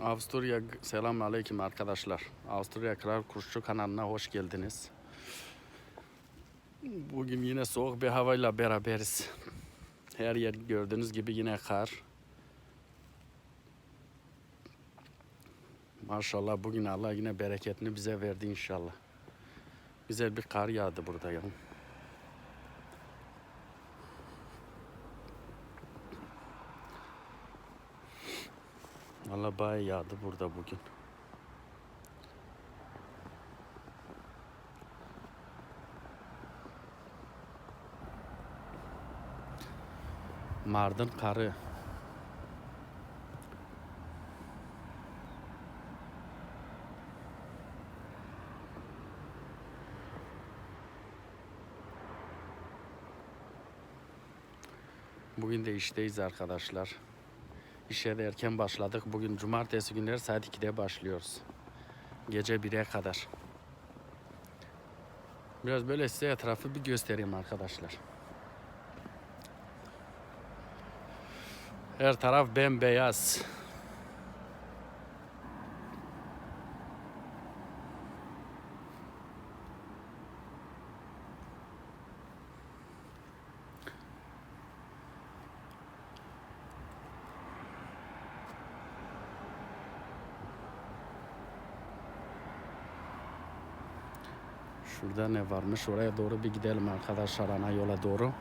Avusturya selam aleyküm arkadaşlar. Avusturya Kral Kuşçu kanalına hoş geldiniz. Bugün yine soğuk bir havayla beraberiz. Her yer gördüğünüz gibi yine kar. Maşallah bugün Allah yine bereketini bize verdi inşallah. Güzel bir kar yağdı burada ya. Valla bayağı yağdı burada bugün. Mardin karı. Bugün de işteyiz arkadaşlar. İşe de erken başladık. Bugün cumartesi günleri saat 2'de başlıyoruz. Gece 1'e kadar. Biraz böyle size etrafı bir göstereyim arkadaşlar. Her taraf bembeyaz. Şurada ne varmış? Oraya doğru bir gidelim arkadaşlar ana yola doğru.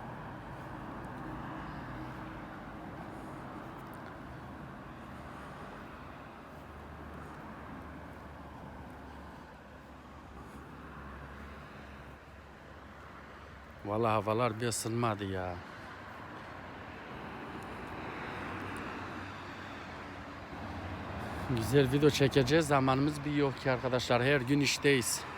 Vallahi havalar bir ısınmadı ya. Güzel video çekeceğiz. Zamanımız bir yok ki arkadaşlar. Her gün işteyiz.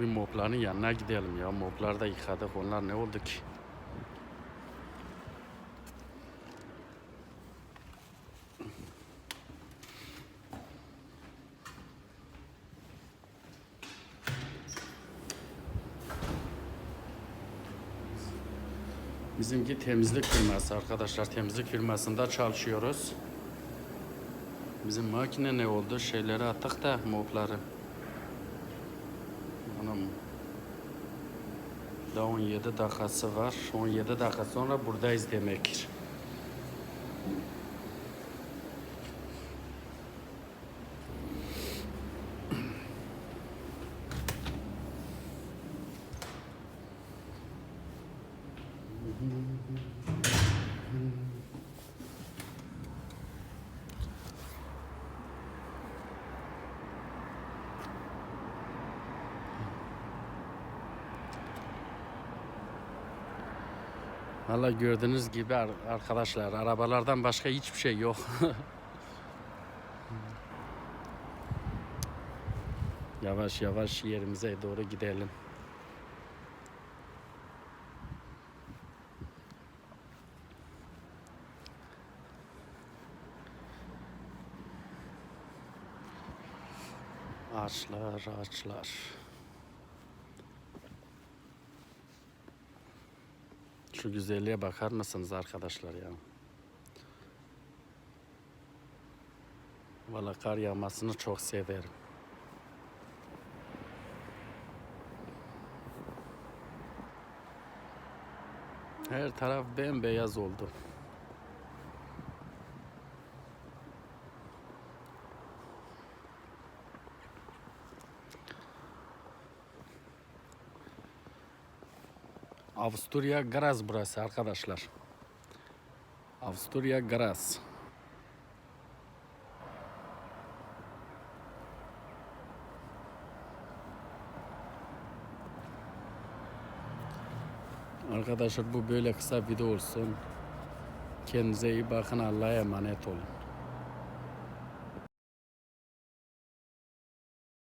Bir mopların yanına gidelim ya. Moplar da yıkadık. Onlar ne oldu ki? Bizimki temizlik firması arkadaşlar. Temizlik firmasında çalışıyoruz. Bizim makine ne oldu? Şeyleri attık da mopları. Anam. Daha 17 dakikası var. 17 dakika sonra buradayız demektir. Valla gördüğünüz gibi ar- arkadaşlar arabalardan başka hiçbir şey yok. yavaş yavaş yerimize doğru gidelim. Ağaçlar, ağaçlar. Şu güzelliğe bakar mısınız arkadaşlar ya? Valla kar yağmasını çok severim. Her taraf bembeyaz oldu. Avusturya Graz burası arkadaşlar. Avusturya Graz. Arkadaşlar bu böyle kısa video olsun. Kendinize iyi bakın. Allah'a emanet olun.